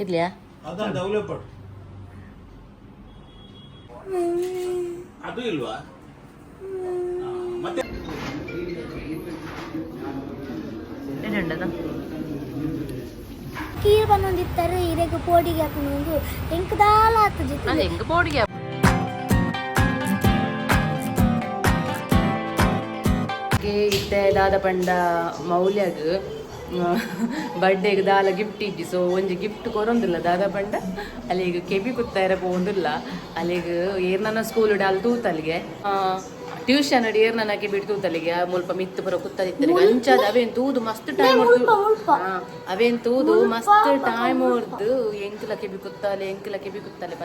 ಇರ್ಲಿಯಾ ಅದಂತ ಅವಲೇ ಅದು ಇಲ್ವಾ? ಮತ್ತೆ? ಎದುಂಡದ ಕೀರ್ ಬಂದೊಂದಿತ್ತಾರೆ ಇರೆಗ್ ಪೋಡಿಗೆ ಹಾಕೊಂಡು ಎಂಕ್ ದಾಲ ಆಗ್ತದೆ ಅದು ಬೋಡಿಗೆ ಇತ್ತೆ ದಾದ ಪಂಡ ಮೌಲ್ಯಗ್ ಬರ್ಡೇಗ್ ದಾಲ ಗಿಫ್ಟ್ ಇಜ್ಜಿ ಸೊ ಒಂಜಿ ಗಿಫ್ಟ್ ಕೊರೊಂದಿಲ್ಲ ದಾದ ಪಂಡ. ಅಲ್ಲಿಗ ಕೆಬಿ ಕುತ್ತಾಯಿರ ಪೋಂದಿಲ್ಲ ಅಲ್ಲಿಗ ಏರ್ನನ ಸ್ಕೂಲ್ ಡಾಲ್ ತೂತಲ್ಲಿಗೆ. ಟ್ಯೂಷನ್ ಅಡಿ ನನಗೆ ಬಿಡ್ತು ತಲೆಗೆ. ಮುಲ್ಪ ಮಿತ್ತು ಪುರ ಕುತ್ತಲಿತ್ತಲಿಗೆ ಅಂಚಾದ ಅವೇನ್ ತೂದು ಮಸ್ತ್ ಟೈಮ್ ಅವೇನ್ ತೂದು ಮಸ್ತ್ ಟೈಮ್ ಹೊರ್ದು ಎಂಕಲ ಕೆಬಿ ಕುತ್ತಾಲೆ ಎಂಕಲ ಕೆಬಿ ಕುತ್ತಾಲೆ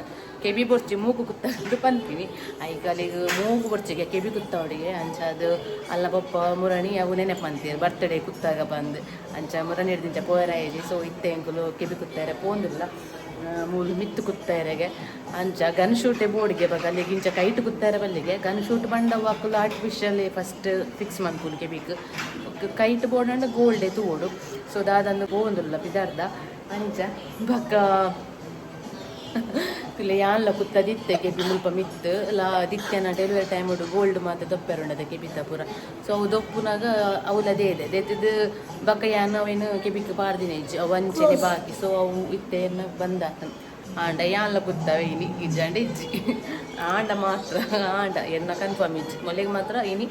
ಕೆಬಿ ಬೊರ್ಚಿ ಮೂಗು ಕುತ್ತಾಲೆ ಪನ್ಪಿನಿ ಐಕ ಅಲ್ಲಿಗೆ ಮೂಗು ಬೊರ್ಚಿಗೆ ಕೆಬಿ ಕುತ್ತವಡಿಗೆ ಅಂಚಾದು ಅಲ್ಲ ಪಪ್ಪ ಮುರಣಿ ಅವು ನೆನಪು ಬರ್ತಡೇ ಕುತ್ತಾಗ ಬಂದು. ಅಂಚ ಮುರಣಿ ಹಿಡ್ದಿಂಚ ಪೋಯರ ಹೇಳಿ ಸೊ ಇತ್ತೆ ಎಂಕುಲು ಕೆಬಿ ಕುತ್ತಾರೆ ಪೋಂದಿಲ್ಲ. ಮೂಲು ಮಿತ್ತು ಕುತ್ತಾರೆಗೆ. ಅಂಚ ಗನ್ ಶೂಟೆ ಬೋರ್ಡ್ಗೆ ಬಗ ಅಲ್ಲಿಗೆ ಇಂಚ ಕೈಟ್ ಕುತ್ತಾರೆ ಬಲ್ಲಿಗೆ. ಗನ್ ಶೂಟ್ ಬಂಡ ವಾಕುಲು ಆರ್ಟಿಫಿಷಿಯಲ್ ಫಸ್ಟ್ ಫಿಕ್ಸ್ ಮನ್ಪುಲ್ಗೆ ಬೀಕ್. ಕೈಟ್ ಬೋರ್ಡ್ ಅಂಡ ಗೋಲ್ಡೆ ತೂಡು. ಸೊ ದಾದಂದು ಗೋಂದುಲ್ಲ ಪಿದಾರ್ದ. ಅಂಚ ಬಕ್ಕ ಇಲ್ಲ ಯಾನ್ಲ ಕುತ್ತ ದಿತ್ತೆ ಕೆಬಿ ಮುಲ್ಪ ಮಿತ್ತು ಲ ದಿತ್ತೆನ ಡೆಲಿವರಿ ಟೈಮ್ ಉಡು ಗೋಲ್ಡ್ ಮಾತ ದೊಪ್ಪೆರುಂಡದ ಕೆಬಿತ್ತ ಪೂರ ಸೊ ಅವು ದೊಪ್ಪುನಾಗ ಅವಲದೇ ಇದೆ ದೆತ್ತದು ಬಕ್ಕ ಯಾನ ಅವೇನು ಕೆಬಿಕ್ ಪಾರ್ದಿನ ಇಜ್ಜಿ ಬಾಕಿ ಸೊ ಅವು ಇತ್ತೆನ ಬಂದಾತನ್ ಆಂಡ ಯಾನ್ಲ ಕುತ್ತವೆ ಇನಿ ಇಜ್ಜಂಡ ಇಜ್ಜಿ ಆಂಡ ಮಾತ್ರ ಆಂಡ ಎನ್ನ ಕನ್ಫರ್ಮ್ ಇಜ್ಜಿ ಮೊಲೆಗೆ ಮಾತ್ರ ಇನಿ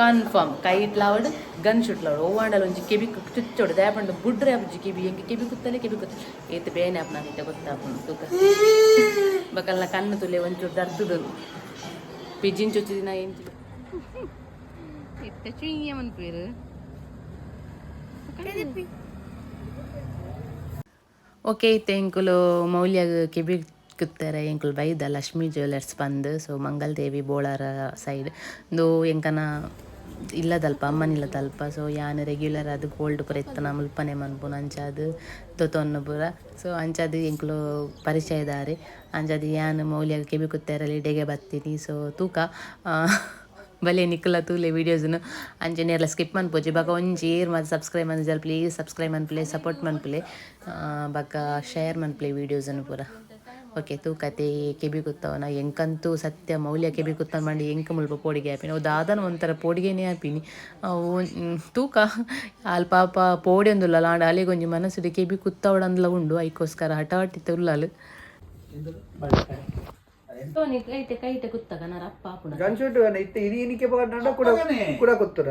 ಕನ್ಫರ್ಮ್. ಕೈ ಇಟ್ಲಾವಡ್ ಗನ್ ಶುಟ್ಲಾವಡ್. ಓವಾಂಡಲ್ ಒಂಜಿ ಕೆಬಿ ಚುಚ್ಚೋಡು. ದಯಪಂಡ ಬುಡ್ರೆ ಅಬ್ಜಿ ಕೆಬಿ. ಎಂಗೆ ಕೆಬಿ ಕುತ್ತಲೆ ಕೆಬಿ ಕುತ್ತ ಏತ್ ಬೇನೆ ಅಪ್ಪ ನಾಕೈತೆ ಗೊತ್ತಾಪುಂಡು. ತೂಕ. ಬಕಲ್ನ ಕಣ್ಣು ತುಲೆ ಒಂಚೂರು ದರ್ದುದು ಪಿಜಿನ್ ಚುಚ್ಚಿದಿನ ಎಂಚು ಇತ್ತ ಚುಯ್ಯ ಮನ್ಪೇರು ಓಕೆ ಇತ್ತೆ ಎಂಕುಲು ಮೌಲ್ಯಗ್ ಕೆಬಿ ಕುತ್ತಾರೆ. ಎಂಕುಲು ಬೈದ ಲಕ್ಷ್ಮಿ ಜ್ಯುವೆಲರ್ಸ್ ಬಂದು. So Mangal Devi Bolara side. ಇಂದು ಎಂಕನ ಇಲ್ಲದಲ್ಪ ಅಮ್ಮನಿಲ್ಲದಲ್ಪ ಸೊ ಯಾನ್ ರೆಗ್ಯುಲರ್ ಅದು ಗೋಲ್ಡ್ ಪುರ ನಮ್ಮ ಮುಲ್ಪನೆ ಮನ್ಪುನ ಅಂಚಾದು ದೊತೊನ್ನ ಪೂರ. ಸೊ ಅಂಚಾದು ಎಂಕುಲು ಪರಿಚಯದಾರಿ ಅಂಚಾದು ಯಾನ್ ಮೌಲ್ಯ ಕೆಬಿ ಕುತ್ತೇರಲ್ಲಿ ಡೆಗೆ ಬತ್ತೀನಿ. ಸೊ ತೂಕ ಬಲೆ ನಿಕ್ಕಲ ತೂಲೆ ವೀಡಿಯೋಸ್ನು ಅಂಚೆ ಎಲ್ಲ ಸ್ಕಿಪ್ ಮನ್ಪೋಜಿ. ಬಕ ಒಂಜಿ ಏರ್ ಮತ್ತು ಸಬ್ಸ್ಕ್ರೈಬ್ ಮನ್ಜಲ್ ಪ್ಲೀಸ್ ಸಬ್ಸ್ಕ್ರೈಬ್ ಮನ್ಪ್ಲೆ ಸಪೋರ್ಟ್ ಮನ್ಪ್ಲೆ ಬಕ ಶೇರ್ ಮನ್ಪ್ಲೆ ವೀಡಿಯೋಸನ್ನು ಪೂರ. ಓಕೆ ತೂಕತೆ ಕೆಬಿ ಕುತ್ತವನ ಎಂಕಂತೂ ಸತ್ಯ ಮೌಲ್ಯ ಕೆಬಿ ಕುತ್ತ ಮಾಡಿ ಎಂಕ ಮುಲ್ಪ ಪೋಡಿಗೆ ಆಪಿನಿ ಅವು ದಾದನ ಒಂಥರ ಪೋಡಿಗೆನೇ ಆಪಿನಿ ಅವು ತೂಕ ಅಲ್ಲಿ ಪಾಪ ಪೋಡಿ ಅಂದುಲ್ಲ ಲಾಂಡ ಅಲೆಗೊಂಜಿ ಮನಸ್ಸಿದೆ ಕೆಬಿ ಕುತ್ತವಡಂದ್ಲ ಉಂಡು ಐಕೋಸ್ಕರ ಹಠ ತುಲ್ಲ ಅಲ್ಲಿ ಕೈತೆ ಕೈತೆ ಕುತ್ತಗ ನರ ಅಪ್ಪ ಕೂಡ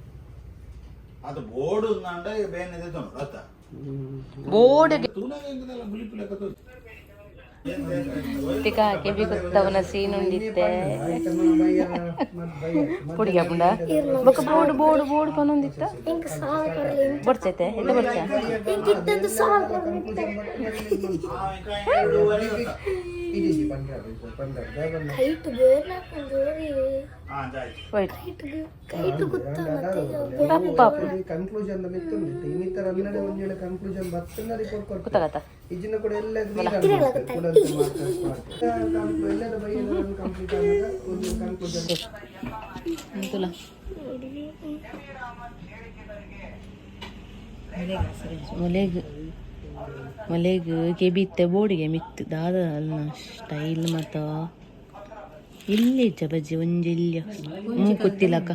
ಅದು ಬೋರ್ಡ್ ಉಂದಂಡ ಬೇನೆದೆ ತೊಂಡು ಅತ್ತ ಬೋರ್ಡ್ ತೂನಾಗ ಹೆಂಗದಲ್ಲ ಗುಲಿಪು ಲೆಕ್ಕ ತೋರು ತಿಕ ಕೆಬಿ ಗೊತ್ತವನ ಸೀನ್ ಉಂಡಿತ್ತೆ ಪುಡಿಗ ಪುಂಡ ಬೊಕ ಬೋರ್ಡ್ ಬೋರ್ಡ್ ಬೋರ್ಡ್ ಪನೊಂದಿತ್ತ ಎಂಕ್ ಸಾಲ ಕೊರಲಿ ಬರ್ಚೈತೆ ಎಂತ ಬರ್ಚ ಎಂಕ್ ಇತ್ತಂದು ಸಾಲ ಕೊರಲಿ ಕೈಟ್ ಬೇರ್ನ ಜೋರಿ ವೈಟ್ ಕೈಟ್ ಗುತ್ತ ಮತ್ತೆ ಪಪ್ಪ ಕನ್ಕ್ಲೂಷನ್ ಮಿತ್ತುಂಡಿತ್ತು ಇನ್ನಿತರ ಹನ್ನೆರಡು ಒಂಜೇಳು ಕನ್ಕ್ಲೂಷನ್ ಬರ್ತಂದ ರಿಪೋರ್ಟ್ ಕೊಡ್ತಾರೆ ಗೊತ್ತಾಗತ್ತ ಇಜ್ಜಿನ ಕೂಡ ಎಲ್ಲ ಎಲ್ಲರ ಬೈಯದ ಕಂಪ್ಲೀಟ್ ಆದಾಗ ಒಂದು ಕನ್ಕ್ಲೂಷನ್ ಅಂತುಲ ಮೊಲೆಗ್ ಕೆಬಿತ್ತೆ ಬೋಡಿಗೆ ಮಿತ್ತು. ದಾದ ಅಲ್ಲ ಸ್ಟೈಲ್ ಮತ ಇಲ್ಲಿ ಬಜ್ಜಿ ಒಂಜಿ ಹ್ಞೂ ಮೂಕುತ್ತಿಲಕ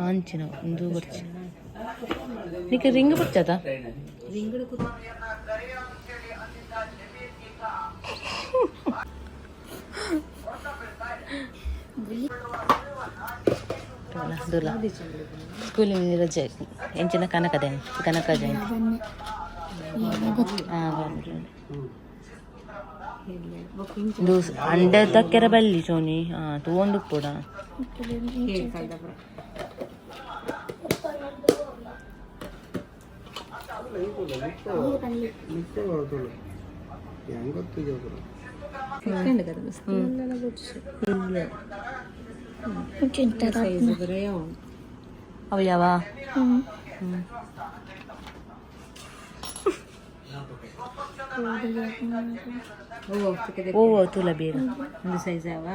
ಆಂಚಿನ ಒಂದು ಬರ್ಚ ನಿಕ ರಿಂಗ್ ಬರ್ಚದ ದೂಲ. ಸ್ಕೂಲಿನ ರಜೆ. ಎಂಚಿನ ಕನಕ ಜಯಂತಿ ಇದು ಅಂಡೆ ತಕ್ಕೆರ ಬಲ್ಲಿ ಸೋನಿ ಹಾ ತೂಂದು ಕೂಡ ಮಿತ್ತೆ ಬರ್ತದೆ ಹೆಂಗ್ ಗೊತ್ತು ಜೋಗುರು ಅವು ಯಾವ ಓ ತುಲ ಬೇಗ ಒಂದು ಸೈಜ್ ಅವ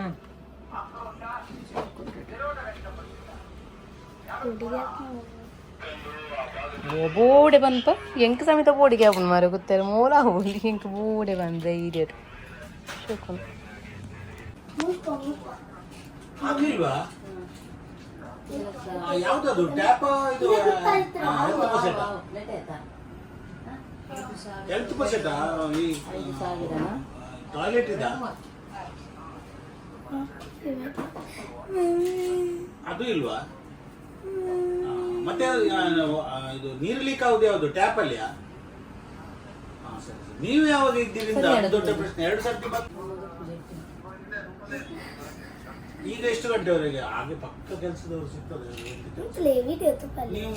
ಓ ಬೋಡೆ ಬಂತ. ಎಂಕ ಸಮೇತ ಬೋಡಿಗೆ ಆಪುಂಡು ಮಾರ ಗೊತ್ತಾರ ಮೂಲ ಹೋಗಿ ಎಂಕ ಬೋಡೆ ಬಂದ ಹಿರಿಯರು ಶೋಕುನು ಆಗಿಲ್ವಾ ಯಾವ್ದದು? ಟ್ಯಾಪ್ ಇದು ಹೆಲ್ತ್ ಬಜೆಟ್ ಈ ಟಾಯ್ಲೆಟ್ ಇದ? ಅದು ಇಲ್ವಾ? ಮತ್ತೆ ಇದು ನೀರು ಲೀಕ್ ಆಗುದು ಯಾವುದು? ಟ್ಯಾಪ್ ಅಲ್ಲಿಯಾ? ಸರಿ. ನೀವು ಯಾವಾಗ ಇದ್ದೀರಿ ದೊಡ್ಡ ಪ್ರಶ್ನೆ? ಎರಡು ಸರ್ತಿ ಈಗ ಎಷ್ಟು ಗಂಟೆವರೆಗೆ? ಹಾಗೆ ಪಕ್ಕ ಕೆಲಸದವರು ಸಿಗ್ತದೆ ನೀವು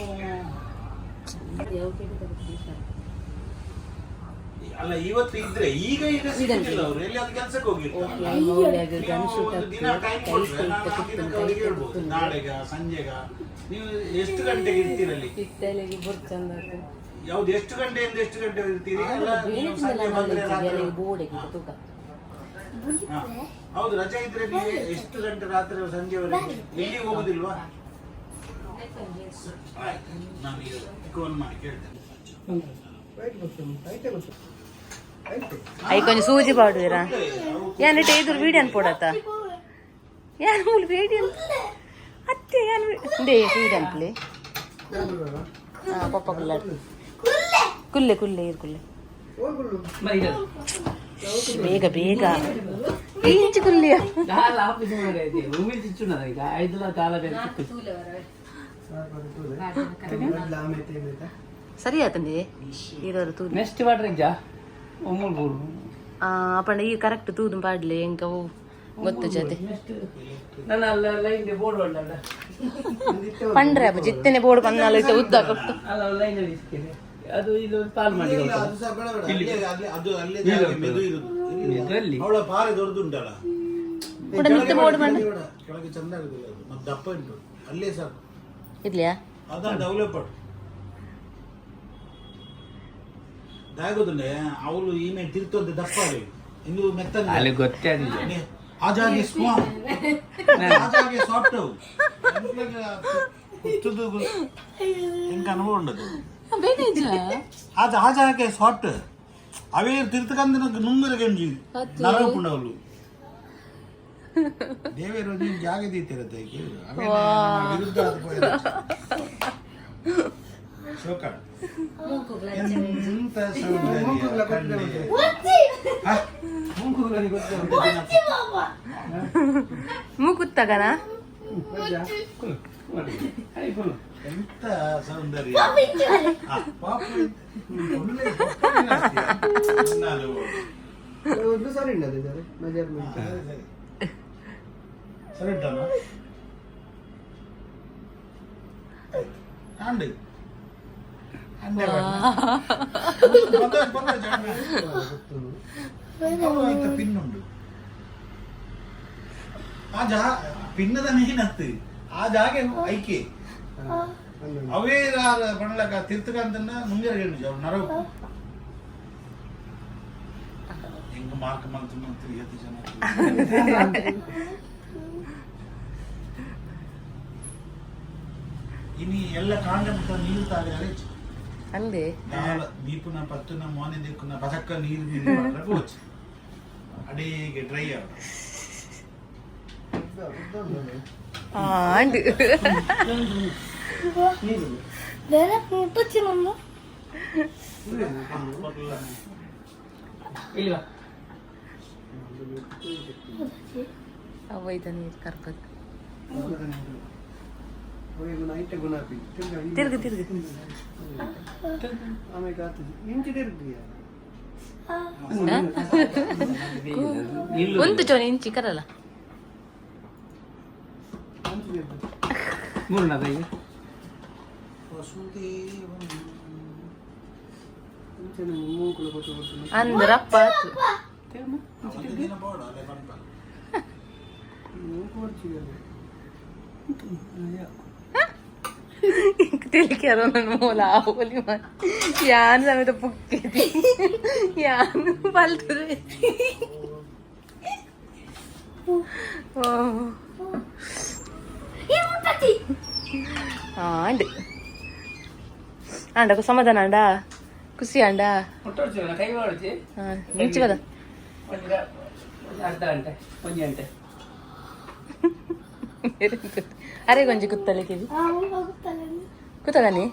ಅಲ್ಲ ಇವತ್ತು ಇದ್ರೆ ಈಗ ಈಗ ಸಿಗುದಿಲ್ಲ ಅವರು. ಎಲ್ಲಿ ಅದು ಕೆಲಸಕ್ಕೆ ಹೋಗಿರ್ತಾರೆ? ದಿನ ಟೈಮ್ ಕೊಟ್ರೆ ನಾನು ಆ ದಿನಕ್ಕೆ ಅವ್ರಿಗೆ ಹೇಳ್ಬೋದು. ನಾಳೆಗ ಸಂಜೆಗ? ನೀವು ಎಷ್ಟು ಗಂಟೆಗೆ ಇರ್ತೀರಲ್ಲಿ? ಯಾವ್ದು ಎಷ್ಟು ಗಂಟೆಯಿಂದ ಎಷ್ಟು ಗಂಟೆ ಇರ್ತೀರಿ? ಅಲ್ಲ ನೀವು ಸಂಜೆ ಬಂದ್ರೆ ರಾತ್ರಿ ಹೌದು ರಜೆ ಇದ್ರೆ ನೀವು ಎಷ್ಟು ಗಂಟೆ ರಾತ್ರಿ ಸಂಜೆವರೆಗೆ ಎಲ್ಲಿ ಹೋಗುದಿಲ್ವಾ? ಆಯ್ತು. ನಾನು ಈಗ ಫೋನ್ ಮಾಡಿ ಕೇಳ್ತೇನೆ. ಅಯ್ಯ ಕೊಂಚ ಸೂಜಿ ಪಾಡುವಿರ ಯಾನು ಟೇದುರ್ ವೀಡಿಯನ್ ಪೋಡತ್ತ ಯಾನು ಮೂಲ ವೀಡಿಯನ್ ಅತ್ತೆ ಯಾನು ಇಂದೇ ವೀಡಿಯನ್ ಪ್ಲೇ ಪಪ್ಪ ಕುಲ್ಲ ಕುಲ್ಲೆ ಕುಲ್ಲೆ ಇರು ಕುಲ್ಲೆ ಬೇಗ ಬೇಗ ಈಂಚು ಕುಲ್ಲಿಯ ಸರಿ ಆತಂದೆ ಇರೋರು ತೂಲಿ ನೆಕ್ಸ್ಟ್ ಮಾಡ್ರಿ ಬೂರು ಅಪ್ಪಂಡ ಈ ಕರೆಕ್ಟ್ ತೂದು ಪಾಡ್ಲಿ ಎಂಕ ಬೋರ್ಡ್ ಉಂಟಲ್ಲ ಪಂಡ್ರೆ ಅಪ್ಪ ಜಿತ್ತನೆ ಬೋರ್ಡ್ ಬಂದಾಲ ಇಟ್ಟ ಉದ್ದ ಕೊಟ್ಟು. ಅಲ್ಲ ಲೈನ್ ಅಲ್ಲಿ ಇಸ್ಕಿದೆ ಅದು ಇದು ಪಾಲ್ ಮಾಡಿ ಕೂಡ ಮಿತ್ತ ಬೋರ್ಡ್ ಕೆಳಗೆ ಚಂದ ಆಗುದಿಲ್ಲ ಅದು. ಮತ್ತೆ ದಪ್ಪ ಉಂಟು. ಅಲ್ಲೇ ಸಾಕು. ಇರ್ಲಿಯಾ ಅದನ್ನ ಡೆವಲಪ್ ದಾಗೋದುಂಡೆ ಅವಳು ಈಮೆ ತಿರ್ತೊಂದು ದಪ್ಪ ಇಂದು ಮೆತ್ತನೆ. ಅಲ್ಲಿ ಗೊತ್ತೇ ಆಗಿಲ್ಲ ಆಜಾಗಿ ಸ್ವಾಮ್ ಆಜಾಗಿ ಸಾಫ್ಟ್ ಕುತ್ತದು ಇಂಕ ಅನುಭವ ಉಂಡದು ಅದು ಆಜಾಗೆ ಸಾಫ್ಟ್ ಅವೇ ತಿರ್ತಕಂದ ನುಂಗರ ಗಂಜಿ. ನರಪುಂಡವಳು ದೇವೇರು ನೀನು ಜಾಗ ದೀತಿರತ್ತೆ ವಿರುದ್ಧ ಅದು పోయేది. ಶೋಕ ಎಂತ ಸೌಂದರ್ಯ ಕಣ್ಣಿಗೆ. ಹ? ಮೂಕುತ್ತಗನ ಎಂತ ಸೌಂದರ್ಯ ಆ, ಪಾಪು ಒಳ್ಳೆ ಪಪ್ಪನ ಹಾಸ್ಯ. ನಾನು ಒಂದು ಸರಿ പിന്നുണ്ട് ആ ജാ പിന്നത് നീനത്ത് ಆ ಜಾಗ ಐಕೆ ಅವೇ ಪಣಲಕ ತಿರ್ತಕಂತನ್ನ ಮುಂಜಾನೆ ಹೇಳಿದ್ರು ಅವ್ರು ನರವು ಹೆಂಗ ಮಾರ್ಕ್ ಮಂತ್ ಮಂತ್ರಿ ಹತ್ತು ಜನ ಇನಿ ಎಲ್ಲ ಕಾಂಡ ಮುಟ್ಟ ನೀರು ತಾಗಿದರೆ ಅಂದೆ ನಾಲ ದೀಪನ ಪತ್ತನ ಮೋನೆ ದಿಕ್ಕುನ ಬಸಕ್ಕ ನೀರು ನೀರು ಕೋಚ್ ಅಡೇಗೆ ಡ್ರೈ ಆಗ ಆಂಡ್ ಬೇರೆ ಮುಟ್ಟಚ್ಚಿ ನಮ್ಮ ಇಲ್ವಾ ಅವೈದ ನೀರು ಕರ್ಕತ್ ಐತೆ ಗುಣಾಪಿ ತಿರ್ಗು ತಿರ್ಗು ಆಮೇಲೆ ಇಂಚಿ ತಿರುಗಿ ಒಂದು ಚೋನಿ ಇಂಚಿ ಕರಲ್ಲ. ಮೂರ್ನದ ಈಗ. ತಿಳಿಕ್ಯಾರೋ ನನ್ನ ಮೂಲ ಆಗೋಲಿ ಯಾನ್ ಸಮೇತ ಪುಕ್ಕಿದೆ ಯಾನು ಬಲ್ತರು ആണ്ട് ആണ്ട സമാധാനം ആണ്ടാ കുസി ആണ്ടാ നീച്ചു പതാ ಅರೆ ಗೊಂಜಿ ಕುತ್ತಲಿಕ್ಕಿವಿ ಕುತ್ತಗನಿ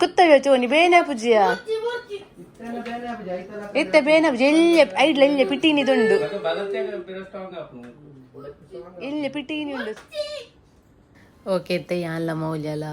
ಕುತ್ತವೆ ಚೋನಿ ಬೇನೆ ಪೂಜೆಯ ಬೊಚ್ಚಿ ಬೊಚ್ಚಿ ಇತ್ತೇನ ಬೇನೆ ಅಪ್ಪ ಜೈತಲ ಇತ್ತೆ ಬೇನೆ ಪೂಜಿ ಎಲ್ಲಿ ಐಡ್ಲ ಇಲ್ಲಿ ಪಿಟೀನಿದುಂಡು ಎಲ್ಲೆ ಪಿಟೀನಿ ಉಂಡು. ಓಕೆ ಅಂತ ಯಾನ್ಲ ಮೌಲ್ಯಲ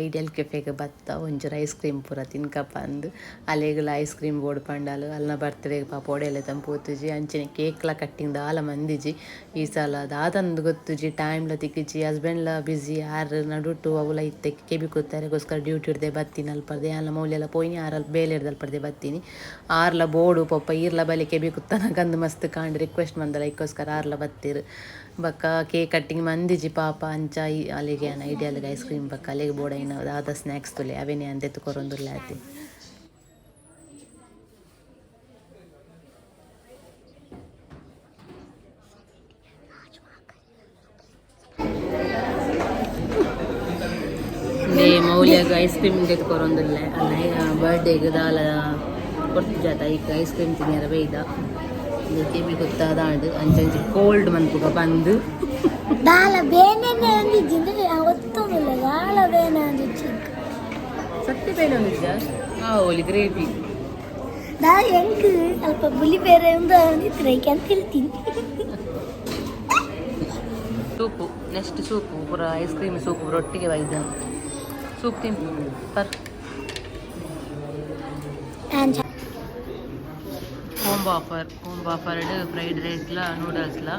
ಐಡಿಯಲ್ ಕೆಫೆಗೆ ಬತ್ತ, ಒಂಚೂರು ಐಸ್ ಕ್ರೀಮ್ ಪೂರ ತಿನ್ಕ ಬಂದು ಅಲೆಗಳ ಐಸ್ ಕ್ರೀಮ್ ಬೋರ್ಡ್ ಪಂಡಾಲು, ಅಲ್ನ ಬರ್ತ್ಡೇಗೆ ಪಾಪ ಒಡೆಯಲ್ಲ ತಂಪೋತುಜಿ ಅಂಚನೆ ಕೇಕ್ಲ ಕಟ್ಟಿಂಗ್ ದಾಲ ಮಂದಿಜಿ ಈ ಸಲ ದಾದಂದು ಗೊತ್ತುಜಿ ಟೈಮ್ಲ ತಿಕ್ಕಿಜಿ ಹಸ್ಬೆಂಡ್ಲ ಬ್ಯುಸಿ ಯಾರು ನಡುಟು, ಅವುಲ ಇತ್ತೆ, ಕೆಬಿ ಕೂತಾರೆಗೋಸ್ಕರ ಡ್ಯೂಟಿ ಹಿಡ್ದೆ ಬತ್ತೀನಿ ಅಲ್ಪರ್ದೆ ಯಾನ್ಲ ಮೌಲ್ಯಲ ಪೋಯ್ನಿ ಆರಲ್ಲಿ ಬೇಲೆ ಹಿಡ್ದಲ್ಪರ್ದೆ ಬತ್ತೀನಿ. ಆರ್ಲ ಬೋರ್ಡು ಪಪ್ಪ, ಈರ್ಲ ಬಲೆ ಕೆಬಿ ಕುತ್ತನ ಗಂದು ಮಸ್ತ್ ಕಾಂಡ್ ರಿಕ್ವೆಸ್ಟ್ ಮಂದಲ, ಇಕ್ಕೋಸ್ಕರ ಆರ್ಲ ಬತ್ತೀರು. ಬಕ್ಕ ಕೇಕ್ ಕಟ್ಟಿಂಗ್ ಮಂದಿಜಿ ಪಾಪ ಅಂಚ ಅಲ್ಲಿಗೆ ಏನ ಐಡಿಯಾಲಿಗೆ ಐಸ್ ಕ್ರೀಮ್ ಬಕ್ಕ, ಅಲ್ಲಿಗೆ ಬೋಡ ಏನು ದಾದ ಸ್ನ್ಯಾಕ್ಸ್ ತುಲೆ, ಅವೇನೇ ಅಂದೆ ತುಕೊರೊಂದುಲ್ಲ ಆತಿ. ಮೌಲ್ಯಾಗ ಐಸ್ ಕ್ರೀಮ್ ತೆತ್ಕೊರೊಂದುಲ್ಲ ಅಲ್ಲ ಬರ್ಡೇಗೆ ದಾಲ ಕೊಡ್ತು ಜಾತ ಈಗ ಐಸ್ ಕ್ರೀಮ್ ತಿನ್ನಿರ ಬೇಯ್ದ ಕೆಬಿ ಗೊತ್ತಾದಾಂಡು ಅಂಚಂಚಿ ಕೋಲ್ಡ್ ಮನ್ಪುಗ ಬಂದು. ದಾಲ ಬೇನೆನೆ ಅಂದಿದ್ದಿಂದ್ರೆ ಒತ್ತೊಂದಿಲ್ಲ ದಾಳ ಬೇನೆ ಅಂದಿಚ್ಚಿ ಸತ್ಯ ಬೇನೆ ಒಂದಿದ್ದ ಆ ಓಲಿ ಗ್ರೇವಿ. ದಾ ಹೆಂಗ್ ಸ್ವಲ್ಪ ಬುಲಿ ಬೇರೆ ಒಂದು ಅಂದಿದ್ರೆ ಅಂತ ಹೇಳ್ತೀನಿ. ಸೂಪು ನೆಕ್ಸ್ಟ್ ಸೂಪು ಪೂರ ಐಸ್ ಕ್ರೀಮ್ ಸೂಪು ರೊಟ್ಟಿಗೆ ಒಯ್ದ ಸೂಪ್ ತಿನ್ per. home offer home offer fried ರೈಸ್ಲ ನೂಡಲ್ಸ್ಲ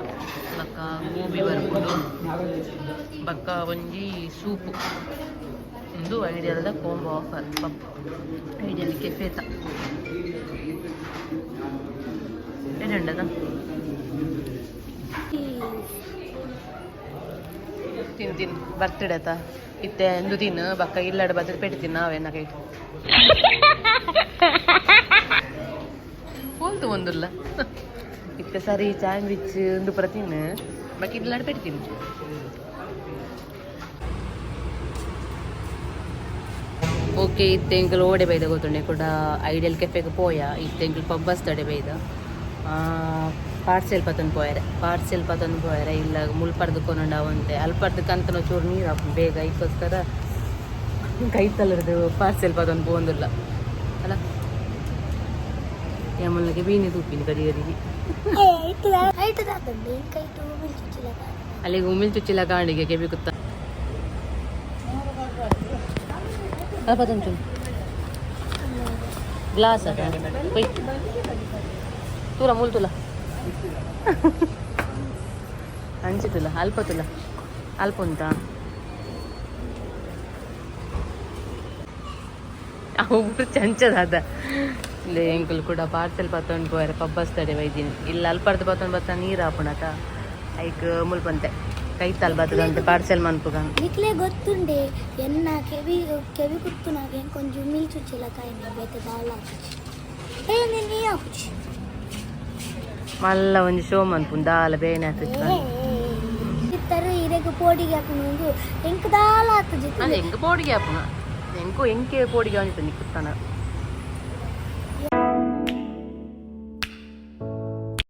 ಬಕ್ಕ ಗೋಬಿ ಬರ್ಬೋದು ಬಕ್ಕ ಒಂಜಿ ಸೂಪು ಇಂದು ಐಡಿಯಾದ ಕೋಂಬೋ ಆಫರ್ ಪಪ್ಪ ಐಡಿಯಲ್ಲಿ ಕೆಫೇತ ಏನುಂಡದ ತಿನ್ ತಿನ್ ಬರ್ತಿಡತ ಇತ್ತೆ ಎಂದು ತಿನ್ನು ಬಕ್ಕ ಇಲ್ಲಡ ಬದ್ರ ಪೆಟ್ಟು ತಿನ್ನ ನಾವೇನ ಕೈ ಹೋಲ್ತು ಒಂದುಲ್ಲ ಇತ್ತೆ ಸರಿ ಸ್ಯಾಂಡ್ವಿಚ್ ಒಂದು ಪುರ ತಿನ್ನು ಬಕ್ಕ ಇಲ್ಲಡ ಪೆಟ್ಟು ತಿನ್ನು ಓಕೆ ಇತ್ತೆಂಕಲ್ ಓಡೆ ಬೈದ ಗೊತ್ತುಂಡೆ ಕೂಡ ಐಡಿಯಲ್ ಕೆಫೆಗೆ ಪೋಯ ಇತ್ತೆಂಕಲ್ ಪಬ್ಬಸ್ ತಡೆ ಬೈದ ಪಾರ್ಸೆಲ್ ಪತನ್ ಪೋಯರೆ ಪಾರ್ಸೆಲ್ ಪತನ್ ಪೋಯರೆ ಇಲ್ಲ ಮುಲ್ಪರ್ದು ಕೊನೊಂಡ ಅವಂತೆ ಅಲ್ಪರ್ದು ಕಂತನ ಚೂರು ನೀರು ಹಾಕು ಬೇಗ ಇದಕ್ಕೋಸ್ಕರ ಕೈ ತಲರ್ದು ಪಾರ್ಸೆಲ್ ಪತನ್ ಪೋಂದಿಲ್ಲ ಅಲ್ಲ या म्हणलं की बीने दुखीन ಅಲ್ಲಿಗೆ ಉಮಿಲ್ ಚುಚ್ಚಿಲ ಕಾಣಿಗೆ ಕೆಬಿ ಕುತ್ತ ಗ್ಲಾಸ್ ಅದ. ಪೈ ತೂರ ಮೂಲ್ ತುಲ. ಹಂಚಿತುಲ ಅಲ್ಪ ತುಲ. ಅಲ್ಪ ಉಂಟಾ? ಒಬ್ಬರು ಚಂಚದಾದ. ಇಲ್ಲಿ ಎಂಕಲ್ ಕೂಡ ಪಾರ್ಸೆಲ್ ಪತ್ತೊಂಡು ಪೋಯರೆ ಪಬ್ಬಸ್ ತಡೆ ಬೈದೀನಿ ಇಲ್ಲ ಅಲ್ಪರ್ದು ಪತ್ತೊಂಡು ಬತ್ತ ನೀರು ಹಾಪುಣತ ಐಕ್ ಮುಲ್ಪಂತೆ ಕೈ ತಲ್ ಬತ್ತದಂತೆ ಪಾರ್ಸೆಲ್ ಮನ್ಪುಗ నీకులే గొత్తుండే ఎన్న కెవి కెవి గుర్తు నాకేం కొంచెం మిల్చుచ్చిలా కాయ బేత దాలా ఏ నేను ఆకుచి ಮಲ್ಲ ಒಂಜಿ ಶೋ ಮನ್ಪುನ್ ದಾಲ ಬೇನೆ ಹಾಕಿತ್ತು ಇತ್ತರ ಇರೆಗೆ ಪೋಡಿಗೆ ಹಾಕೊಂಡು ಎಂಕ್ ದಾಲ ಆಗ್ತದೆ ನಾನು ಹೆಂಗೆ ಪೋಡಿಗೆ ಹಾಪುಣ ಹೆಂಗು ಹೆಂಗೆ ಪೋಡಿಗೆ ಅಂಜಿತ್ತು ನಿಕ್ಕುತ್ತಾನ